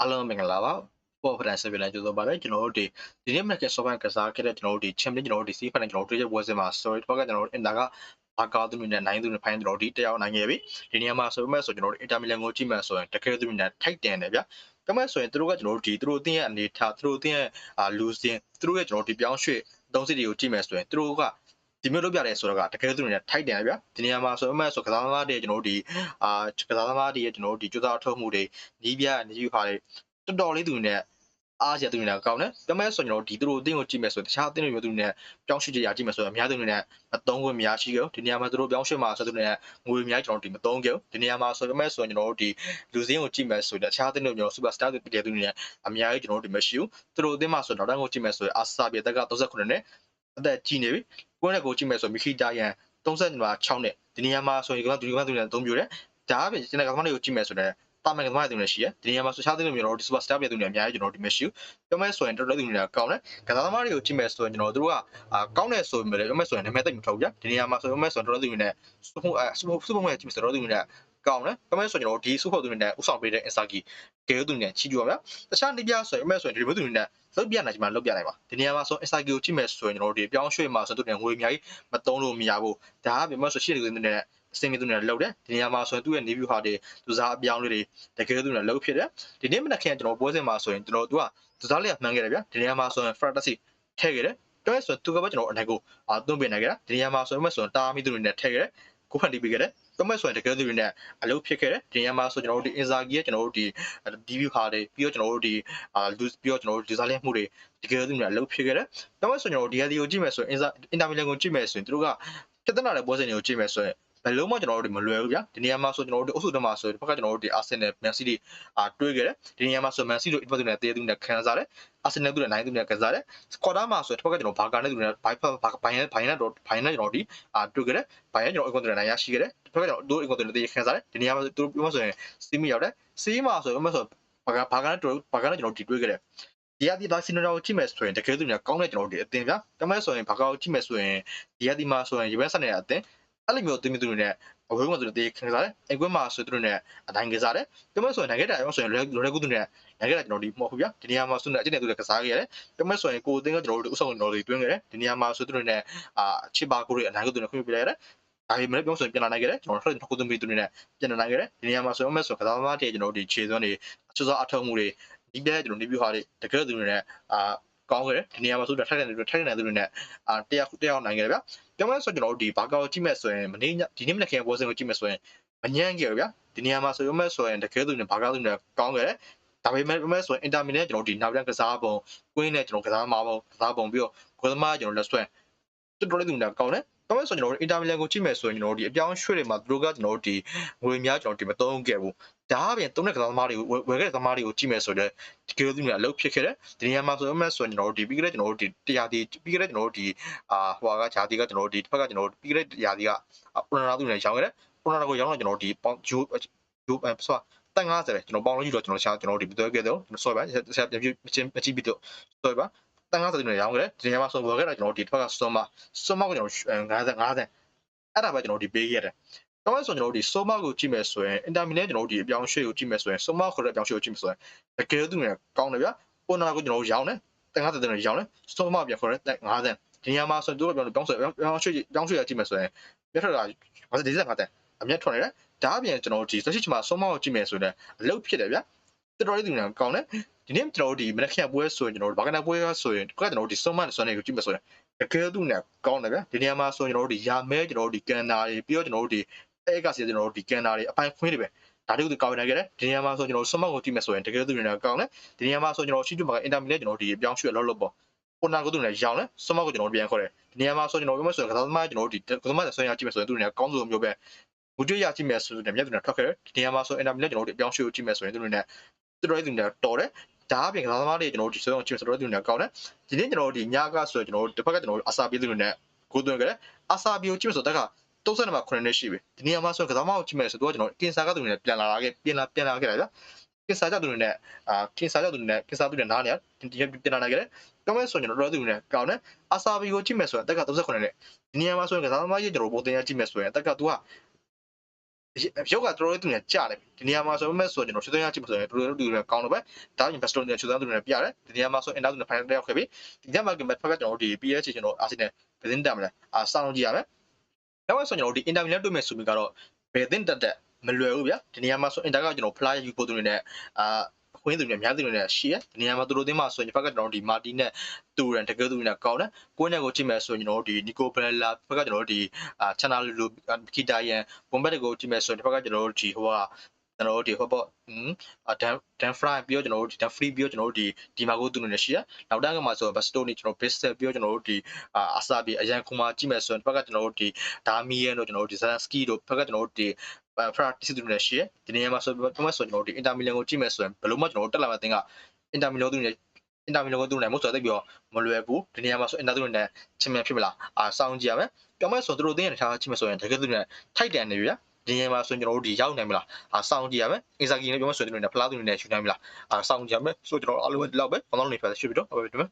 အားလုံးမင်္ဂလာပါပေါ်ဖရန်ဆပ်ပြန်ကြိုဆိုပါရစေကျွန်တော်တို့ဒီဒီနေ့မက်ကဆော့ဖန်ကစားခဲ့တဲ့ကျွန်တော်တို့ဒီ champion ကျွန်တော်တို့ဒီ C ဖန်ကျွန်တော်တို့တွေ့ရပွဲစဉ်မှာ story တော့ကကျွန်တော်တို့ Inter ကဘာကာသူနဲ့နိုင်သူနဲ့ဖိုင်းကျွန်တော်တို့ဒီတက်ရောက်နိုင်ခဲ့ပြီဒီနေရာမှာဆိုပေမဲ့ဆိုကျွန်တော်တို့ Inter Milan ကိုကြည့်မှဆိုရင်တကယ်သူနဲ့ထိုက်တန်တယ်ဗျကမဲ့ဆိုရင်သူတို့ကကျွန်တော်တို့ဒီသူတို့အသင်းရဲ့အနေထားသူတို့အသင်းရဲ့အာလူစင်သူတို့ရဲ့ကျွန်တော်တို့ဒီပြောင်းရွှေ့သုံးစစ်တွေကိုကြည့်မှဆိုရင်သူတို့က ဒီမျိုးလုပ်ပြတယ်ဆိုတော့ကတကယ်သူနဲ့ထိုက်တန်တယ်ဗျဒီနေရာမှာဆိုပေမဲ့ဆိုကစားသမားတွေကျွန်တော်တို့ဒီအာကစားသမားတွေရဲ့ကျွန်တော်တို့ဒီကြိုးစားအထောက်မှုတွေနီးပြနီးယူဟာတွေတော်တော်လေးသူနဲ့အားရသူနဲ့ကောင်းတယ်။ပြောမဲ့ဆိုကျွန်တော်ဒီသူတို့အတင်းကိုကြည့်မယ်ဆိုတခြားအတင်းတွေမျိုးသူနဲ့ပြောင်းရွှေ့ကြရကြည့်မယ်ဆိုတော့အများသူနဲ့မသုံးခွင့်များရှိကြဒီနေရာမှာသူတို့ပြောင်းရွှေ့မှာဆိုသူနဲ့ငွေများကျွန်တော်ဒီမသုံးကြဒီနေရာမှာဆိုပြောမဲ့ဆိုကျွန်တော်တို့ဒီလူစင်းကိုကြည့်မယ်ဆိုတခြားအတင်းတွေမျိုးစူပါစတာတွေပြည်သူနဲ့အများကြီးကျွန်တော်တို့ဒီမရှိဘူး။သူတို့အတင်းမှာဆိုတော့တော့ကိုကြည့်မယ်ဆိုရင်အာဆာပြေတက်က39နဲ့ အသက်ကြီးနေပြီ။ကိုယ်နဲ့ကိုကြည့်မယ်ဆိုမီခီတာယန်36နဲ့ဒီနေရာမှာဆိုရင်ကဒီကသူနဲ့အသုံးပြတယ်။ဒါအပြင်ကျွန်တော်ကမ္ဘာတွေကိုကြည့်မယ်ဆိုတော့တာမန်ကစားတဲ့သူတွေရှိရဒီနေရာမှာဆိုရှားတဲ့လူမျိုးတို့ဒီ super star ပြတဲ့သူတွေအများကြီးကျွန်တော်ဒီ match ပြောမဲ့ဆိုရင်တော်တော်သူတွေကကောင်းတယ်ကစားသမားတွေကိုကြည့်မဲ့ဆိုရင်ကျွန်တော်တို့ကအာကောင်းတယ်ဆိုပေမဲ့ပြောမဲ့ဆိုရင်နာမည်သိမ့်မထုတ်ဘူးဗျဒီနေရာမှာဆိုပြောမဲ့ဆိုရင်တော်တော်သူတွေနဲ့စူဖုအဲစူဖုစူဖုမဲ့ကြည့်မဲ့ဆိုတော့သူတွေနဲ့ ကောင်းတယ်ပြောမဲ့ဆိုရင်ကျွန်တော်ဒီစူဖုသူတွေနဲ့ဥဆောင်ပေးတဲ့ Insaki ကဲသူတွေနဲ့ချီးကျူးပါဗျတခြားနေပြဆိုရင်ပြောမဲ့ဆိုရင်ဒီလိုသူတွေနဲ့လုတ်ပြနိုင်ချင်မှလုတ်ပြနိုင်ပါဒီနေရာမှာဆို Insaki ကိုကြည့်မဲ့ဆိုရင်ကျွန်တော်တို့ဒီပြောင်းရွှေ့မှာဆိုသူတွေငွေအများကြီးမသုံးလို့မရဘူးဒါကပြောမဲ့ဆိုရှေ့လူတွေနဲ့စင်မီသူနဲ့လောက်တယ်ဒီနေရာမှာဆိုရင်သူ့ရဲ့ new view ဟာတွေသူစားအပြောင်းလေးတွေတကယ်သူနဲ့လောက်ဖြစ်တယ်ဒီနေ့မနက်ခင်းကျွန်တော်ပွဲစဉ်မှာဆိုရင်ကျွန်တော်သူကသူစားလေးကမှန်းခဲ့တယ်ဗျဒီနေရာမှာဆိုရင် fantasy ထည့်ခဲ့တယ်တော့ဆိုသူကပဲကျွန်တော်အနေကိုအာသွင်းပေးနိုင်ခဲ့တာဒီနေရာမှာဆိုရင်မဆိုရင်တာမီသူတွေနဲ့ထည့်ခဲ့တယ်ကိုဖန်တီးပေးခဲ့တယ် တော့မဆိုရင်တကယ်သူတွေနဲ့အလုပ်ဖြစ်ခဲ့တယ်ဒီနေရာမှာဆိုကျွန်တော်တို့ဒီ Inzaghi ရဲ့ကျွန်တော်တို့ဒီ DV ဟာတွေပြီးတော့ကျွန်တော်တို့ဒီအာလူပြီးတော့ကျွန်တော်တို့ဒီစားလေးမှုတွေတကယ်သူတွေနဲ့အလုပ်ဖြစ်ခဲ့တယ်တော့မဆိုကျွန်တော်တို့ဒီဟာဒီကိုကြည့်မယ်ဆိုရင် Inter Milan ကိုကြည့်မယ်ဆိုရင်သူတို့ကပြဿနာတဲ့ပွဲစဉ်တွေကိုကြည့်မယ်ဆိုရင် ဘယ်လုံးမှကျွန်တော်တို့မလွယ်ဘူးဗျာဒီနေရာမှာဆိုကျွန်တော်တို့အုပ်စုတမှာဆိုဒီဘက်ကကျွန်တော်တို့ဒီအာဆင်နယ်မန်စီးတီအာတွေးခဲ့တယ်ဒီနေရာမှာဆိုမန်စီးတို့အစ်ပတ်သူနဲ့တေးသူနဲ့ခံစားတယ်အာဆင်နယ်သူနဲ့နိုင်သူနဲ့ခံစားတယ်ကွာတာမှာဆိုဒီဘက်ကကျွန်တော်ဘာကာနဲ့သူနဲ့ဘိုင်ဖတ်ဘိုင်နဲ့ဘိုင်နဲ့တော့ဘိုင်နဲ့ကျွန်တော်ဒီအာတွေးခဲ့တယ်ဘိုင်နဲ့ကျွန်တော်အကွန်တွေနိုင်ရရှိခဲ့တယ်ဒီဘက်ကကျွန်တော်တို့အကွန်တွေတေးခံစားတယ်ဒီနေရာမှာသူပြောမှဆိုရင်စီးမရောက်တယ်စီးမှာဆိုရင်မဆိုဘာကာဘာကာနဲ့ဘာကာနဲ့ကျွန်တော်ဒီတွေးခဲ့တယ်ဒီရဒီဘာစီနိုကိုကြည့်မယ်ဆိုရင်တကယ်သူများကောင်းတဲ့ကျွန်တော်တို့ဒီအတင်ဗျာတမဲဆိုရင်ဘာကောက်ကြည့်မယ်ဆိုရင်ဒီရဒီမှာဆိုရင်ယူဗန်ဆက်နေတဲ့အတင် အဲ့လိုမျိုးအတင်မျိုးသူတွေနဲ့အဝေးမှာဆိုတော့တေးခင်စားတယ်အိမ်ကွင်းမှာဆိုသူတို့နဲ့အတိုင်းကစားတယ်ပြောမယ်ဆိုရင်နိုင်ငံတာရောဆိုရင်လွယ်လွယ်ကူသူနဲ့နိုင်ငံတာကျွန်တော်ဒီမဟုတ်ဘူးဗျာဒီနေရာမှာဆိုတော့အကျင့်နဲ့သူတွေကစားခဲ့ရတယ်ပြောမယ်ဆိုရင်ကိုအတင်းကကျွန်တော်တို့ဥဆောင်တော်တွေတွင်းခဲ့တယ်ဒီနေရာမှာဆိုသူတို့နဲ့အာချစ်ပါကိုတွေအနိုင်ကိုသူနဲ့ခွင့်ပြုလိုက်ရတယ်ဒါပေမဲ့ပြောဆိုရင်ပြန်လာနိုင်ခဲ့တယ်ကျွန်တော်တို့ခုသမီးသူတွေနဲ့ပြန်လာနိုင်ခဲ့တယ်ဒီနေရာမှာဆိုရင်မဲ့ဆိုကစားသမားတွေကျွန်တော်တို့ဒီခြေစွမ်းတွေအချောအထောက်မှုတွေဒီပြဲကျွန်တော်နေပြဟာတွေတကယ်သူတွေနဲ့အာကောင်းခဲ့တယ်ဒီနေရာမှာဆိုတော့ထိုက်တဲ့သူတွေထိုက်တဲ့သူတွေနဲ့အာတယောက်တယောက်နိုင်ခဲ့တယ်ဗျာ ပြောမလဲဆိုကျွန်တော်တို့ဒီဘာကောကြည့်မဲ့ဆိုရင်မနေ့ညဒီနေ့မနေ့ခင်ပွဲစဉ်ကိုကြည့်မဲ့ဆိုရင်မညံ့ခဲ့ဗျာဒီနေရာမှာဆိုရုံးမဲ့ဆိုရင်တကယ်သူနဲ့ဘာကောသူနဲ့ကောင်းခဲ့တယ်ဒါပေမဲ့မဲ့ဆိုရင်အင်တာမီနဲ့ကျွန်တော်ဒီနောက်ပြန်ကစားပုံကွင်းနဲ့ကျွန်တော်ကစားမှာပုံကစားပုံပြီးတော့ကိုသမားကျွန်တော်လက်ဆွဲတော်တော်လေးသူနဲ့ကောင်းတယ် ဘာလို့ဆိုကျွန်တော်တို့အင်တာမီလန်ကိုကြည့်မယ်ဆိုရင်ကျွန်တော်တို့ဒီအပြောင်းရွှေ့တွေမှာသူတို့ကကျွန်တော်တို့ဒီငွေများကျွန်တော်ဒီမသုံးခဲ့ဘူးဒါအပြင်သုံးတဲ့ကစားသမားတွေကိုဝယ်ခဲ့တဲ့ကစားသမားတွေကိုကြည့်မယ်ဆိုတော့ဒီကလေးသူတွေအလုပ်ဖြစ်ခဲ့တယ်ဒီနေရာမှာဆိုတော့မဲ့ဆိုရင်ကျွန်တော်တို့ဒီပြီးခဲ့တဲ့ကျွန်တော်တို့ဒီတရားဒီပြီးခဲ့တဲ့ကျွန်တော်တို့ဒီအာဟိုကဂျာတီကကျွန်တော်တို့ဒီတစ်ဖက်ကကျွန်တော်တို့ပြီးခဲ့တဲ့ရာဒီကပရနာသူတွေရောင်းခဲ့တယ်ပရနာကိုရောင်းတော့ကျွန်တော်တို့ဒီပေါင်ဂျိုးဂျိုးဆိုတန်90ပဲကျွန်တော်ပေါင်လို့ယူတော့ကျွန်တော်ရှာကျွန်တော်ဒီပြသွဲခဲ့တော့ဆော့ပါဆက်ပြန်ပြချင်းမကြည့်ပြီးတော့ဆော့ပါ တန်90တွေရောင်းခဲ့တယ်ဒီနေရာမှာဆိုဝယ်ခဲ့တာကျွန်တော်ဒီတစ်ဖက်ကဆော့မဆော့မကိုကျွန်တော်50 50အဲ့ဒါပဲကျွန်တော်ဒီပေးခဲ့တယ်တော့ဆိုကျွန်တော်တို့ဒီ Soma ကိုကြည့်မယ်ဆိုရင် Intermine ကျွန်တော်တို့ဒီအပြောင်းရွှေ့ကိုကြည့်မယ်ဆိုရင် Soma ခေါ်တဲ့အပြောင်းရွှေ့ကိုကြည့်မယ်ဆိုရင်တကယ်သူနဲ့ကောင်းတယ်ဗျာ။ Owner ကိုကျွန်တော်တို့ရောင်းတယ်။တန်ခါတဲ့တဲ့ရောင်းတယ်။ Soma ပြန်ခေါ်တဲ့50ဒီညမှာဆိုတော့ပြောင်းပြောင်းဆွဲပြောင်းရွှေ့ပြောင်းရွှေ့ရကြည့်မယ်ဆိုရင်ပြထတာ50 45တန်အမျက်ထွက်နေတယ်။ဒါအပြင်ကျွန်တော်တို့ဒီလက်ရှိချိန်မှာ Soma ကိုကြည့်မယ်ဆိုရင်အလုပ်ဖြစ်တယ်ဗျာ။ တော်တော်လေးသူနဲ့ကောင်းတယ်။ဒီနေ့ကျွန်တော်တို့ဒီမနက်ခင်းပွဲဆိုရင်ကျွန်တော်တို့ဘာကနာပွဲဆိုရင်ကကျွန်တော်တို့ဒီ Soma နဲ့ဆွဲနေကိုကြည့်မယ်ဆိုရင်တကယ်သူနဲ့ကောင်းတယ်ဗျာ။ဒီနေရာမှာဆိုရင်ကျွန်တော်တို့ဒီရာမဲကျွန်တော်တို့ဒီကန်နာတွေပြီးတော့ကျွန်တော်တို့ဒီအဲ့ကစီကျွန်တော်တို့ဒီကန်နာတွေအပိုင်းခွင်းတွေပဲဒါတို့ကောင်းနေကြတယ်ဒီနေရာမှာဆိုကျွန်တော်စမောက်ကိုကြည့်မယ်ဆိုရင်တကယ်သူတွေနဲ့ကောင်းတယ်ဒီနေရာမှာဆိုကျွန်တော်ရှိကျမှာအင်တာမီနဲ့ကျွန်တော်ဒီအပြောင်းရွှေ့လောက်လောက်ပေါ့ကိုနာကိုသူနဲ့ရောင်းတယ်စမောက်ကိုကျွန်တော်ပြန်ခေါ်တယ်ဒီနေရာမှာဆိုကျွန်တော်ပြောမယ်ဆိုရင်ကစားသမားကျွန်တော်ဒီကစားသမားဆွေးရကြည့်မယ်ဆိုရင်သူတွေနဲ့ကောင်းစုံမျိုးပဲမူကျွေးရကြည့်မယ်ဆိုရင်မြတ်သူနဲ့ထွက်ခဲ့တယ်ဒီနေရာမှာဆိုအင်တာမီနဲ့ကျွန်တော်ဒီအပြောင်းရွှေ့ကိုကြည့်မယ်ဆိုရင်သူတွေနဲ့ သူတို့တွေနဲ့တော်တယ်ဒါအပြင်ကစားသမားတွေကျွန်တော်ဒီဆွေးအောင်ကြည့်မယ်ဆိုတော့သူတွေနဲ့ကောင်းတယ်ဒီနေ့ကျွန်တော်ဒီညကဆိုကျွန်တော်တစ်ဖက်ကကျွန်တော်အစာပြေးသူတွေနဲ့ကိုသွင်းခဲ့တယ်အစာပြေးကိုကြည့်မယ်ဆိုတော့တက်က30မှာ9နှစ်ရှိပြီဒီနေရာမှာဆိုကစားမကိုကြည့်မယ်ဆိုတော့ကျွန်တော်ကင်ဆာကသူတွေနဲ့ပြန်လာခဲ့ပြန်လာပြန်လာခဲ့တာဗျာကင်ဆာကြောင့်သူတွေနဲ့အာကင်ဆာကြောင့်သူတွေနဲ့ကင်ဆာသူတွေနားနေဒီပြန်လာခဲ့တယ်ကောင်းမဲ့ဆိုရင်ကျွန်တော်တို့သူတွေနဲ့ကောင်းတယ်အာဆာဘီကိုကြည့်မယ်ဆိုရင်တက်က39နဲ့ဒီနေရာမှာဆိုရင်ကစားသမားကြီးကျွန်တော်ပုံတင်ရကြည့်မယ်ဆိုရင်တက်ကသူက ရုပ်ကတော်တော်လေးသူနေကြတယ်ဒီနေရာမှာဆိုမဲ့ဆိုကျွန်တော်ရွှေသွင်းရကြည့်မဆိုရင်တော်တော်လေးသူနေကောင်းတော့ပဲဒါပြင်ဘက်စတိုနေရွှေသွင်းသူနေပြရတယ်ဒီနေရာမှာဆိုအင်တာသူနေဖိုင်တက်ရောက်ခဲ့ပြီဒီညမှာကမဲ့ဖက်ကကျွန်တော်ဒီ PH ကျွန်တော်အာဆီနယ်ဘယ်တင်တက်မလဲအာစောင့်ကြည့်ရမယ်နောက်ဆိုကျွန်တော်ဒီအင်တာဗီနဲ့တွေ့မယ်ဆိုပြီးကတော့ဘယ်တင်တက်တက်မလွယ်ဘူးဗျာဒီနေရာမှာဆိုအင်တာကကျွန်တော် fly ယူဖို့သူနေနဲ့အာ ခွင်းသူတွေအများသူတွေနဲ့ရှိရဒီနေရာမှာသူတို့တင်းမှာဆိုရင်ဘက်ကကျွန်တော်ဒီမာတီနဲ့တူရန်တကယ်သူတွေနဲ့ကောင်းတယ်ကိုင်းနဲ့ကိုကြည့်မယ်ဆိုရင်ကျွန်တော်ဒီနီကိုဘရလာဘက်ကကျွန်တော်ဒီအာချန်နာလူလူခီတာယန်ဘုံဘက်ကိုကြည့်မယ်ဆိုရင်ဘက်ကကျွန်တော်ဒီဟိုကကျွန်တော်တို့ဒီဟိုပေါ့ဟမ်အဒန်ဒန်ဖရိုင်ပြီးတော့ကျွန်တော်တို့ဒီဒန်ဖရီပြီးတော့ကျွန်တော်တို့ဒီဒီမာကိုသူနေနဲ့ရှိရနောက်တန်းကမှာဆိုဘတ်စတိုနီကျွန်တော်ဘစ်ဆက်ပြီးတော့ကျွန်တော်တို့ဒီအာအစာပြီးအရန်ခုမာကြည့်မယ်ဆိုရင်ဘက်ကကျွန်တော်တို့ဒီဒါမီယန်တို့ကျွန်တော်တို့ဒီဇန်စကီတို့ဘက်ကကျွန်တော်တို့ဒီ ဖရာတီစီတူနေရှိရဒီနေရာမှာဆိုတော့မဆိုကျွန်တော်တို့ဒီအင်တာမီလန်ကိုကြည့်မယ်ဆိုရင်ဘယ်လို့မှကျွန်တော်တို့တက်လာမှတင်ကအင်တာမီလန်သူနေအင်တာမီလန်ကိုသူနေမို့ဆိုတော့ပြီးတော့မလွယ်ဘူးဒီနေရာမှာဆိုအင်တာသူနေချင်မြန်ဖြစ်မလားအာစောင်းကြည့်ရမယ်ပြောမယ်ဆိုသူတို့တင်းရထားကြည့်မယ်ဆိုရင်တကယ်သူနေထိုက်တန်နေပြီလားဒီနေရာမှာဆိုရင်ကျွန်တော်တို့ဒီရောက်နိုင်မလားအာစောင်းကြည့်ရမယ်အင်ဇာကီနဲ့ပြောမယ်ဆိုရင်သူနေဖလားသူနေရှူနိုင်မလားအာစောင်းကြည့်ရမယ်ဆိုတော့ကျွန်တော်အားလုံးဒီလောက်ပဲဘာလို့လဲဖက်ရှိပြီတော့ဟုတ်ပြီဒီမှာ